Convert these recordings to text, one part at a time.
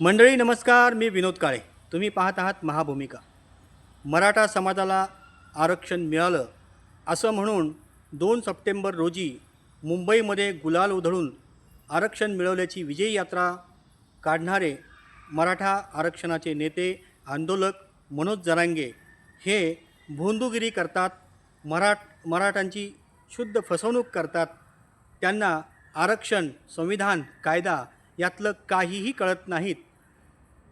मंडळी नमस्कार. मी विनोद काळे. तुम्ही पाहत आहात महाभूमिका. मराठा समाजाला आरक्षण मिळालं असं म्हणून दोन सप्टेंबर रोजी मुंबईमध्ये गुलाल उधळून आरक्षण मिळवल्याची विजयी यात्रा काढणारे मराठा आरक्षणाचे नेते आंदोलक मनोज जरांगे हे भोंदूगिरी करतात मराठ मराठांची शुद्ध फसवणूक करतात. त्यांना आरक्षण संविधान कायदा यातलं काहीही कळत नाहीत.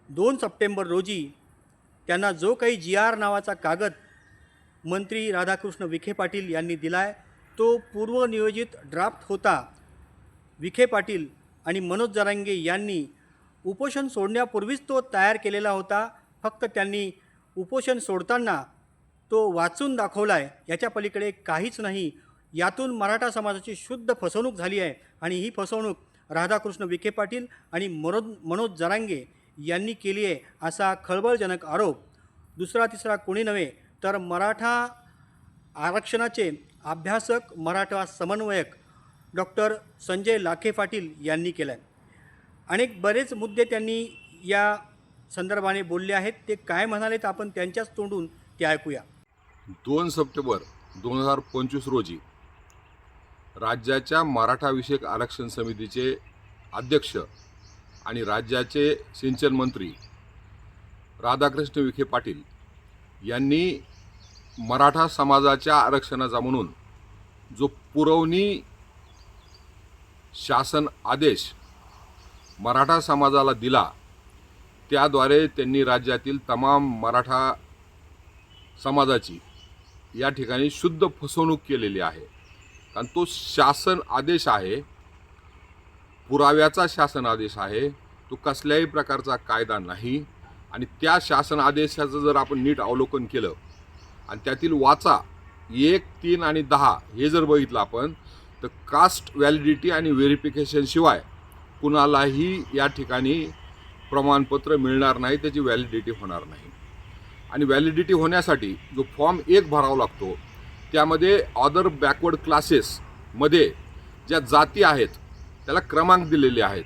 दोन सप्टेंबर रोजी त्यांना जो काही जी आर नावाचा कागद मंत्री राधाकृष्ण विखे पाटील यांनी दिला आहे तो पूर्वनियोजित ड्राफ्ट होता. विखे पाटील आणि मनोज जरांगे यांनी उपोषण सोडण्यापूर्वीच तो तयार केलेला होता. फक्त त्यांनी उपोषण सोडताना तो वाचून दाखवला आहे याच्या पलीकडे काहीच नाही. यातून मराठा समाजाची शुद्ध फसवणूक झाली आहे आणि ही फसवणूक राधाकृष्ण विखे पाटील आणि मनोज मनोज जरांगे यांनी केली आहे असा खळबळजनक आरोप. दुसरा तिसरा कोणी नव्हे तर मराठा आरक्षणाचे अभ्यासक मराठा समन्वयक डॉक्टर संजय लाखे पाटील यांनी केलं आहे अनेक बरेच मुद्दे त्यांनी या संदर्भाने बोलले आहेत. ते काय म्हणालेत आपण त्यांच्याच तोंडून ते ऐकूया. दोन सप्टेंबर दोन हजार पंचवीस रोजी राज्याच्या मराठाविषयक आरक्षण समितीचे अध्यक्ष आणि राज्याचे सिंचन मंत्री राधाकृष्ण विखे पाटील यांनी मराठा समाजाच्या आरक्षणाचा म्हणून जो पुरवणी शासन आदेश मराठा समाजाला दिला त्याद्वारे त्यांनी राज्यातील तमाम मराठा समाजाची या ठिकाणी शुद्ध फसवणूक केलेली आहे. कारण तो शासन आदेश आहे पुराव्याचा शासन आदेश आहे तो कसल्याही प्रकारचा कायदा नाही. आणि त्या शासन आदेशाचं जर आपण नीट अवलोकन केलं आणि त्यातील वाचा एक तीन आणि दहा हे जर बघितलं आपण तर कास्ट व्हॅलिडिटी आणि व्हेरिफिकेशनशिवाय कुणालाही या ठिकाणी प्रमाणपत्र मिळणार नाही त्याची व्हॅलिडिटी होणार नाही. आणि व्हॅलिडिटी होण्यासाठी जो फॉर्म एक भरावा लागतो त्यामध्ये ऑदर बॅकवर्ड क्लासेसमध्ये ज्या जाती आहेत त्याला क्रमांक दिलेले आहेत.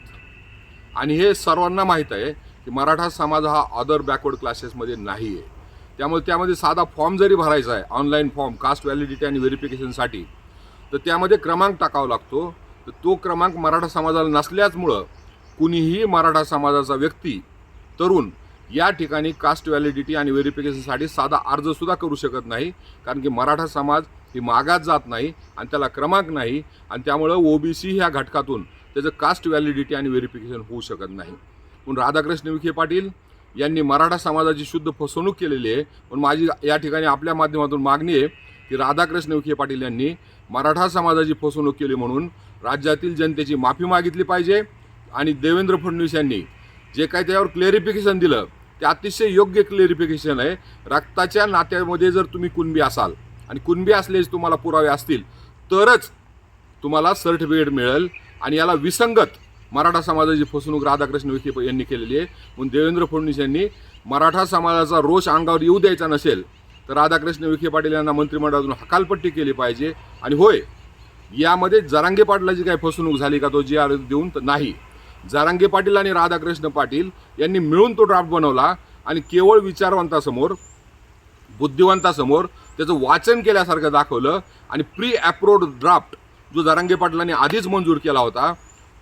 आणि हे सर्वांना माहीत आहे की मराठा समाज हा ऑदर बॅकवर्ड क्लासेसमध्ये नाही आहे त्यामुळे त्यामध्ये साधा फॉर्म जरी भरायचा आहे ऑनलाईन फॉर्म कास्ट व्हॅलिडिटी आणि व्हेरिफिकेशनसाठी तर त्यामध्ये क्रमांक टाकावा लागतो. तर तो क्रमांक मराठा समाजाला नसल्याचमुळं कुणीही मराठा समाजाचा व्यक्ती तरुण या ठिकाणी कास्ट व्हॅलिडिटी आणि व्हेरिफिकेशनसाठी साधा अर्जसुद्धा करू शकत नाही कारण की मराठा समाज ही मागात जात नाही आणि त्याला क्रमांक नाही आणि त्यामुळं ओबीसी ह्या घटकातून त्याचं कास्ट व्हॅलिडिटी आणि व्हेरिफिकेशन होऊ शकत नाही. म्हणून राधाकृष्ण विखे पाटील यांनी मराठा समाजाची शुद्ध फसवणूक केलेली आहे. पण माझी या ठिकाणी आपल्या माध्यमातून मागणी आहे की राधाकृष्ण विखे पाटील यांनी मराठा समाजाची फसवणूक केली म्हणून राज्यातील जनतेची माफी मागितली पाहिजे आणि देवेंद्र फडणवीस यांनी जे काही त्यावर क्लेरिफिकेशन दिलं ते अतिशय योग्य क्लेरिफिकेशन आहे. रक्ताच्या नात्यामध्ये जर तुम्ही कुणबी असाल आणि कुणबी असलेच तुम्हाला पुरावे असतील तरच तुम्हाला सर्टिफिकेट मिळेल आणि याला विसंगत मराठा समाजाची फसवणूक राधाकृष्ण विखे यांनी केलेली आहे. म्हणून देवेंद्र फडणवीस यांनी मराठा समाजाचा रोष अंगावर येऊ द्यायचा नसेल तर राधाकृष्ण विखे पाटील यांना मंत्रिमंडळातून हकालपट्टी केली पाहिजे. आणि होय यामध्ये जरांगे पाटलाची काही फसवणूक झाली का तो जी आर देऊन तर नाही. जारांगे पाटील आणि राधाकृष्ण पाटील यांनी मिळून तो ड्राफ्ट बनवला आणि केवळ विचारवंतासमोर बुद्धिवंतासमोर त्याचं वाचन केल्यासारखं दाखवलं आणि प्री अप्रोड ड्राफ्ट जो जारांगे पाटलांनी आधीच मंजूर केला होता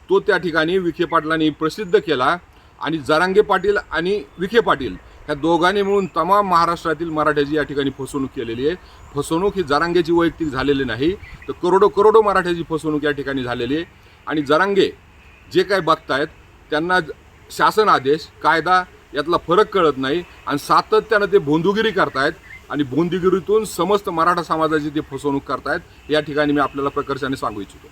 तो त्या ठिकाणी विखे पाटलांनी प्रसिद्ध केला आणि जारांगे पाटील आणि विखे पाटील ह्या दोघांनी मिळून तमाम महाराष्ट्रातील मराठ्याची या ठिकाणी फसवणूक केलेली आहे. फसवणूक ही जरांगेची वैयक्तिक झालेली नाही तर करोडो करोडो मराठ्याची फसवणूक या ठिकाणी झालेली आहे. आणि जरांगे जे काही बघतायत त्यांना शासन आदेश कायदा यातला फरक कळत नाही आणि सातत्यानं ते भोंदुगिरी करतायत आणि भोंदुगिरीतून समस्त मराठा समाजाची ते फसवणूक करतायत. या ठिकाणी मी आपल्याला प्रकर्षाने सांगू इच्छितो.